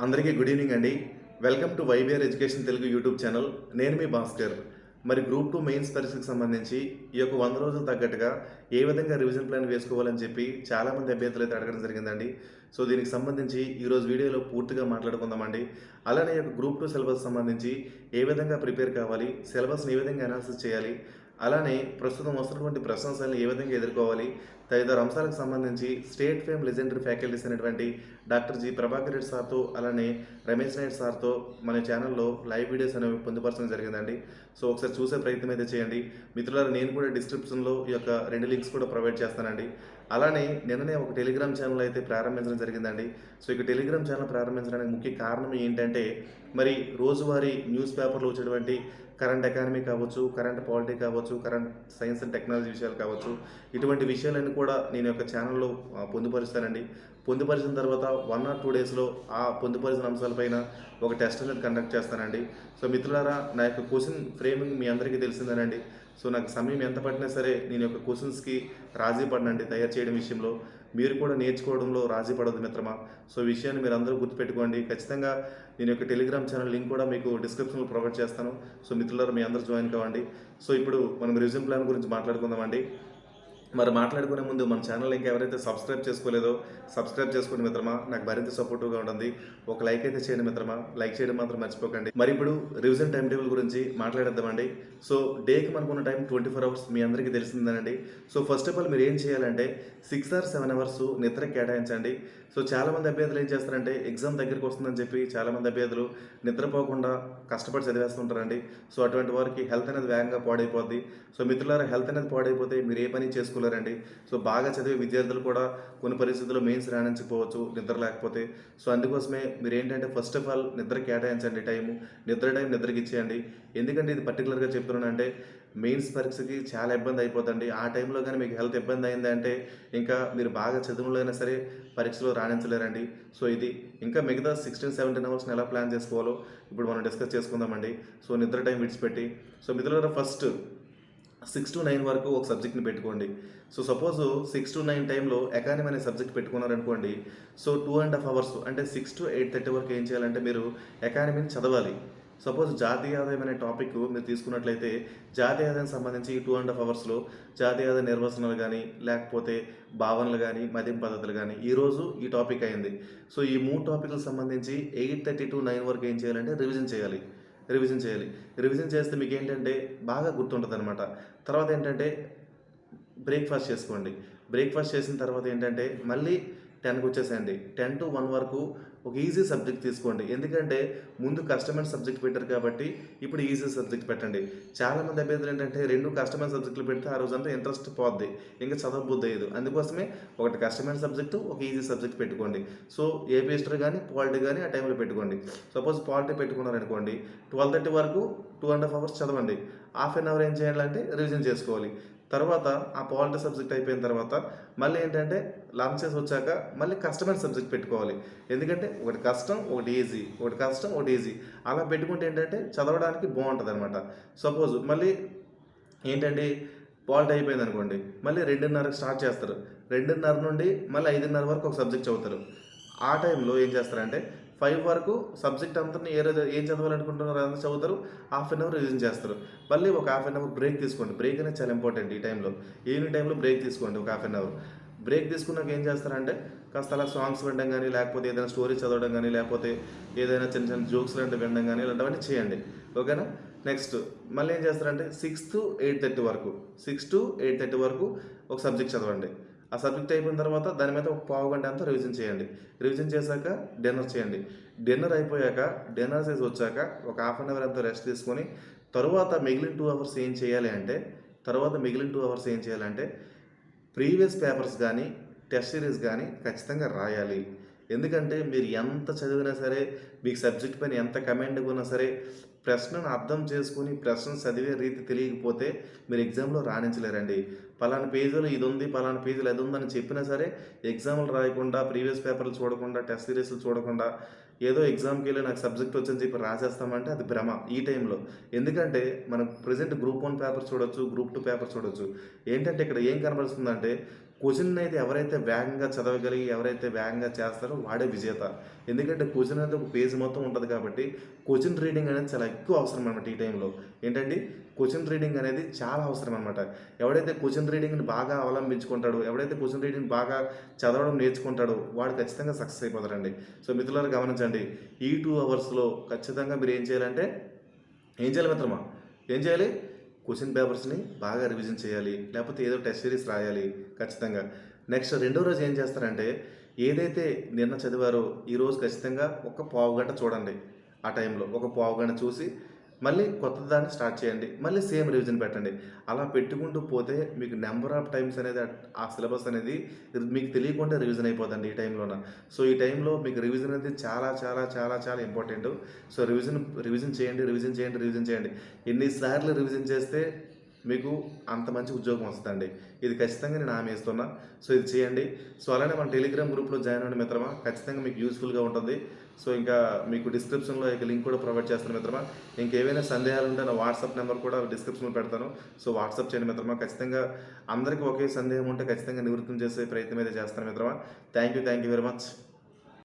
అందరికీ good evening అండి. Welcome to YBR education Telugu YouTube channel. నేను మీ భాస్కర్. మరి గ్రూప్ టూ మెయిన్స్ పరీక్షకు సంబంధించి ఈ యొక్క వంద రోజులు తగ్గట్టుగా ఏ విధంగా రివిజన్ ప్లాన్ వేసుకోవాలని చెప్పి చాలామంది అభ్యర్థులు అయితే అడగడం జరిగిందండి. సో దీనికి సంబంధించి ఈరోజు వీడియోలో పూర్తిగా మాట్లాడుకుందామండి. అలానే ఈ యొక్క గ్రూప్ టూ సిలబస్ సంబంధించి ఏ విధంగా ప్రిపేర్ కావాలి సిలబస్ని ఏ విధంగా అనాలిసిస్ చేయాలి అలానే ప్రస్తుతం వస్తున్నటువంటి ప్రశంసలను ఏ విధంగా ఎదుర్కోవాలి తదితర అంశాలకు సంబంధించి స్టేట్ ఫేమ్ లెజెండరీ ఫ్యాకల్టీస్ అయినటువంటి డాక్టర్ జి. ప్రభాకర్ రెడ్డి సార్తో అలానే రమేష్ నాయుడు సార్తో మన ఛానల్లో లైవ్ వీడియోస్ అనేవి పొందుపరచడం జరిగిందండి. సో ఒకసారి చూసే ప్రయత్నం అయితే చేయండి. మిత్రులారా నేను కూడా డిస్క్రిప్షన్లో ఈ యొక్క రెండు లింక్స్ కూడా ప్రొవైడ్ చేస్తానండి. అలానే నిన్ననే ఒక టెలిగ్రామ్ ఛానల్ అయితే ప్రారంభించడం జరిగిందండి. సో ఇక టెలిగ్రామ్ ఛానల్ ప్రారంభించడానికి ముఖ్య కారణం ఏంటంటే మరి రోజువారీ న్యూస్ పేపర్లో వచ్చేటువంటి కరెంట్ ఎకానమీ కావచ్చు కరెంట్ పాలిటీ కావచ్చు కరెంట్ సైన్స్ అండ్ టెక్నాలజీ విషయాలు కావచ్చు ఇటువంటి విషయాలన్నీ కూడా నేను యొక్క ఛానల్లో పొందుపరుస్తానండి. పొందుపరిచిన తర్వాత వన్ ఆర్ టూ డేస్లో ఆ పొందుపరిచిన అంశాలపైన ఒక టెస్ట్ అనేది కండక్ట్ చేస్తానండి. సో మిత్రులారా నా యొక్క క్వశ్చన్ ఫ్రేమింగ్ మీ అందరికీ తెలిసిందేనండి. సో నాకు సమయం ఎంత పట్టినా సరే నేను యొక్క క్వశ్చన్స్కి రాజీ పడనండి తయారు చేయడం విషయంలో. మీరు కూడా నేర్చుకోవడంలో రాజీ పడదు మిత్రమా. సో విషయాన్ని మీరు అందరూ గుర్తుపెట్టుకోండి. ఖచ్చితంగా నేను యొక్క టెలిగ్రామ్ ఛానల్ లింక్ కూడా మీకు డిస్క్రిప్షన్లో ప్రొవైడ్ చేస్తాను. సో మిత్రులారా మీ అందరూ జాయిన్ కావండి. సో ఇప్పుడు మనం రిజ్యూమ్ ప్లాన్ గురించి మాట్లాడుకుందామండి. మరి మాట్లాడుకునే ముందు మన ఛానల్ ఇంకెవరైతే సబ్స్క్రైబ్ చేసుకోలేదో సబ్స్క్రైబ్ చేసుకోండి మిత్రమా. నాకు మరింత సపోర్టివ్గా ఉంటుంది ఒక లైక్ అయితే చేయండి మిత్రమా. లైక్ చేయడం మాత్రం మర్చిపోకండి. మరి ఇప్పుడు రివిజన్ టైం టేబుల్ గురించి మాట్లాడేద్దామండి. సో డేకి మనకున్న టైం ట్వంటీ ఫోర్ అవర్స్ మీ అందరికీ తెలిసిందేనండి. సో ఫస్ట్ ఆఫ్ ఆల్ మీరు ఏం చేయాలంటే సిక్స్ ఆర్ సెవెన్ అవర్స్ నిద్ర కేటాయించండి. సో చాలామంది అభ్యర్థులు ఏం చేస్తారంటే ఎగ్జామ్ దగ్గరికి వస్తుందని చెప్పి చాలామంది అభ్యర్థులు నిద్రపోకుండా కష్టపడి చదివేస్తుంటారండి. సో అటువంటి వారికి హెల్త్ అనేది వేగంగా పాడైపోద్ది. సో మిత్రులారా హెల్త్ అనేది పాడైపోతే మీరు ఏ పని చేసుకోలేరండి. సో బాగా చదివే విద్యార్థులు కూడా కొన్ని పరిస్థితుల్లో మెయిన్స్ రాణించకపోవచ్చు నిద్ర లేకపోతే. సో అందుకోసమే మీరు ఏంటంటే ఫస్ట్ ఆఫ్ ఆల్ నిద్ర కేటాయించండి టైము. నిద్ర టైం నిద్రకి ఇచ్చేయండి ఎందుకంటే ఇది పర్టికులర్గా చెప్తున్నానంటే మెయిన్స్ పరీక్షకి చాలా ఇబ్బంది అయిపోతుంది ఆ టైంలో కానీ మీకు హెల్త్ ఇబ్బంది అయిందంటే ఇంకా మీరు బాగా చదువులైనా అయినా సరే పరీక్షలో రాణించలేరండి. సో ఇది ఇంకా మిగతా సిక్స్టీన్ సెవెంటీన్ అవర్స్ని ఎలా ప్లాన్ చేసుకోవాలో ఇప్పుడు మనం డిస్కస్ చేసుకుందామండి. సో నిద్ర టైం విడిచిపెట్టి సో మిత్రులారా ఫస్ట్ సిక్స్ టు నైన్ వరకు ఒక సబ్జెక్ట్ని పెట్టుకోండి. So suppose six to nine టైంలో ఎకానమీ అనే subject పెట్టుకున్నారనుకోండి so two and half hours అంటే సిక్స్ టు ఎయిట్ థర్టీ వరకు ఏం చేయాలంటే మీరు ఎకానమీని చదవాలి. సపోజ్ జాతీయ ఆదాయం అనే టాపిక్ మీరు తీసుకున్నట్లయితే జాతీయ ఆదాయం సంబంధించి టూ అండ్ హాఫ్ అవర్స్లో జాతీయ ఆదాయ నిర్వచనాలు కానీ లేకపోతే భావనలు కానీ మద్యం పద్ధతులు కానీ ఈరోజు ఈ టాపిక్ అయింది. సో ఈ మూడు టాపిక్లకు సంబంధించి ఎయిట్ థర్టీ టు నైన్ వరకు ఏం చేయాలంటే రివిజన్ చేయాలి. రివిజన్ చేయాలి. రివిజన్ చేస్తే మీకు ఏంటంటే బాగా గుర్తుంటుంది అనమాట తర్వాత ఏంటంటే బ్రేక్ఫాస్ట్ చేసుకోండి. బ్రేక్ఫాస్ట్ చేసిన తర్వాత ఏంటంటే మళ్ళీ టెన్కి వచ్చేసేయండి. టెన్ టు వన్ వరకు ఒక ఈజీ సబ్జెక్ట్ తీసుకోండి. ఎందుకంటే ముందు కష్టమైన సబ్జెక్ట్ పెట్టారు కాబట్టి ఇప్పుడు ఈజీ సబ్జెక్ట్ పెట్టండి. చాలామంది అభ్యర్థులు ఏంటంటే రెండు కష్టమైన సబ్జెక్టులు పెడితే ఆ రోజంతా ఇంట్రెస్ట్ పోద్ది. ఇంకా చదవబుద్ధి అయ్యదు. అందుకోసమే ఒకటి కష్టమైన సబ్జెక్టు ఒక ఈజీ సబ్జెక్ట్ పెట్టుకోండి. సో ఏపీ హిస్టరీ కానీ పాలిటీ కానీ ఆ టైంలో పెట్టుకోండి. సపోజ్ పాలిటీ పెట్టుకున్నారనుకోండి ట్వెల్వ్ థర్టీ వరకు టూ అండ్ హాఫ్ అవర్స్ చదవండి. హాఫ్ అన్ అవర్ ఏం చేయాలంటే రివిజన్ చేసుకోవాలి. తర్వాత ఆ పాలిటీ సబ్జెక్ట్ అయిపోయిన తర్వాత మళ్ళీ ఏంటంటే లంచ్ వచ్చాక మళ్ళీ కష్టమైన సబ్జెక్ట్ పెట్టుకోవాలి. ఎందుకంటే ఒకటి కష్టం ఒకటి ఈజీ ఒకటి కష్టం ఒకటి ఈజీ అలా పెట్టుకుంటే ఏంటంటే చదవడానికి బాగుంటుంది అనమాట సపోజ్ మళ్ళీ ఏంటంటే పాలిటీ అయిపోయింది అనుకోండి మళ్ళీ రెండున్నరకు స్టార్ట్ చేస్తారు. రెండున్నర నుండి మళ్ళీ ఐదున్నర వరకు ఒక సబ్జెక్ట్ చదువుతారు. ఆ టైంలో ఏం చేస్తారంటే ఫైవ్ వరకు సబ్జెక్ట్ అంతా ఏ రోజు ఏం చదవాలనుకుంటున్నారో అంతా చదువుతారు. హాఫ్ అన్ అవర్ రివిజన్ చేస్తారు. మళ్ళీ ఒక హాఫ్ అన్ అవర్ బ్రేక్ తీసుకోండి. బ్రేక్ అనేది చాలా ఇంపార్టెంట్ ఈ టైంలో ఈవినింగ్ టైంలో బ్రేక్ తీసుకోండి ఒక హాఫ్ అన్ అవర్ బ్రేక్ తీసుకున్నాక ఏం చేస్తారంటే కాస్త అలా సాంగ్స్ వినడం కానీ లేకపోతే ఏదైనా స్టోరీ చదవడం కానీ లేకపోతే ఏదైనా చిన్న చిన్న జోక్స్ లాంటివి వినడం కానీ ఇలాంటివన్నీ చేయండి. ఓకేనా నెక్స్ట్ మళ్ళీ ఏం చేస్తారంటే సిక్స్ టు ఎయిట్ థర్టీ వరకు సిక్స్ టు ఎయిట్ థర్టీ వరకు ఒక సబ్జెక్ట్ చదవండి. ఆ సబ్జెక్ట్ అయిపోయిన తర్వాత దాని మీద ఒక పావు గంట అంతా రివిజన్ చేయండి. రివిజన్ చేశాక డిన్నర్ చేయండి. డిన్నర్ అయిపోయాక డిన్నర్ చేసి వచ్చాక ఒక హాఫ్ అన్ అవర్ అంతా రెస్ట్ తీసుకొని తరువాత మిగిలిన టూ అవర్స్ ఏం చేయాలి అంటే తర్వాత మిగిలిన టూ అవర్స్ ఏం చేయాలంటే ప్రీవియస్ పేపర్స్ కానీ టెస్ట్ సిరీస్ కానీ ఖచ్చితంగా రాయాలి. ఎందుకంటే మీరు ఎంత చదివినా సరే మీకు సబ్జెక్ట్ పైన ఎంత కమెంట్గా ఉన్నా సరే ప్రశ్నను అర్థం చేసుకుని ప్రశ్న చదివే రీతి తెలియకపోతే మీరు ఎగ్జామ్లో రాణించలేరండి. పలానా పేజీలో ఇది ఉంది పలానా పేజీలో అది ఉందని చెప్పినా సరే ఎగ్జామ్లు రాయకుండా ప్రీవియస్ పేపర్లు చూడకుండా టెస్ట్ సిరీస్లు చూడకుండా ఏదో ఎగ్జామ్కి వెళ్ళి నాకు సబ్జెక్ట్ వచ్చని చెప్పి రాసేస్తామంటే అది భ్రమ ఈ టైంలో. ఎందుకంటే మనం ప్రజెంట్ గ్రూప్ వన్ పేపర్ చూడొచ్చు గ్రూప్ టూ పేపర్ చూడొచ్చు. ఏంటంటే ఇక్కడ ఏం కనబడుతుందంటే క్వశ్చన్ అయితే ఎవరైతే వేగంగా చదవగలిగి ఎవరైతే వేగంగా చేస్తారో వాడే విజేత. ఎందుకంటే క్వశ్చన్ అనేది ఒక పేజ్ మొత్తం ఉంటుంది కాబట్టి క్వశ్చన్ రీడింగ్ అనేది చాలా ఎక్కువ అవసరం అనమాట ఈ టైంలో. ఏంటండి క్వశ్చన్ రీడింగ్ అనేది చాలా అవసరం అనమాట ఎవడైతే క్వశ్చన్ రీడింగ్ని బాగా అవలంబించుకుంటాడో ఎవడైతే క్వశ్చన్ రీడింగ్ బాగా చదవడం నేర్చుకుంటాడో వాడు ఖచ్చితంగా సక్సెస్ అయిపోతారండి సో మిత్రులారు గమనించండి ఈ టూ అవర్స్లో ఖచ్చితంగా మీరు ఏం చేయాలంటే ఏం చేయాలి మిత్రమా? ఏం చేయాలి? క్వశ్చన్ పేపర్స్ని బాగా రివిజన్ చేయాలి లేకపోతే ఏదో టెస్ట్ సిరీస్ రాయాలి ఖచ్చితంగా. నెక్స్ట్ రెండో రోజు ఏం చేస్తారంటే ఏదైతే నిన్న చదివారో ఈరోజు ఖచ్చితంగా ఒక పావు గంట చూడండి ఆ టైంలో ఒక పావు గంట చూసి మళ్ళీ కొత్త దాన్ని స్టార్ట్ చేయండి. మళ్ళీ సేమ్ రివిజన్ పెట్టండి. అలా పెట్టుకుంటూ పోతే మీకు నెంబర్ ఆఫ్ టైమ్స్ అనేది ఆ- సిలబస్ అనేది మీకు తెలియకుండా రివిజన్ అయిపోతుంది ఈ టైంలోన సో ఈ టైంలో మీకు రివిజన్ అనేది చాలా చాలా చాలా చాలా ఇంపార్టెంట్ సో రివిజన్ రివిజన్ చేయండి రివిజన్ చేయండి రివిజన్ చేయండి. ఎన్నిసార్లు రివిజన్ చేస్తే మీకు అంత మంచి ఉద్యోగం వస్తుందండి. ఇది ఖచ్చితంగా నేను హామీ ఇస్తున్నా. సో ఇది చేయండి. సో అలానే మన టెలిగ్రామ్ గ్రూప్లో జాయిన్ అవ్వండి మిత్రమా. ఖచ్చితంగా మీకు యూస్ఫుల్గా ఉంటుంది. సో ఇంకా మీకు డిస్క్రిప్షన్లో ఇక లింక్ కూడా ప్రొవైడ్ చేస్తాను మిత్రమా. ఇంకేమైనా సందేహాలు ఉంటే నా వాట్సాప్ నెంబర్ కూడా డిస్క్రిప్షన్లో పెడతాను. సో వాట్సాప్ చేయండి మిత్రమా. ఖచ్చితంగా అందరికీ ఒకే సందేహం ఉంటే ఖచ్చితంగా నివృత్తం చేసే ప్రయత్నం అయితే చేస్తాను మిత్రమా. Thank you thank you very much.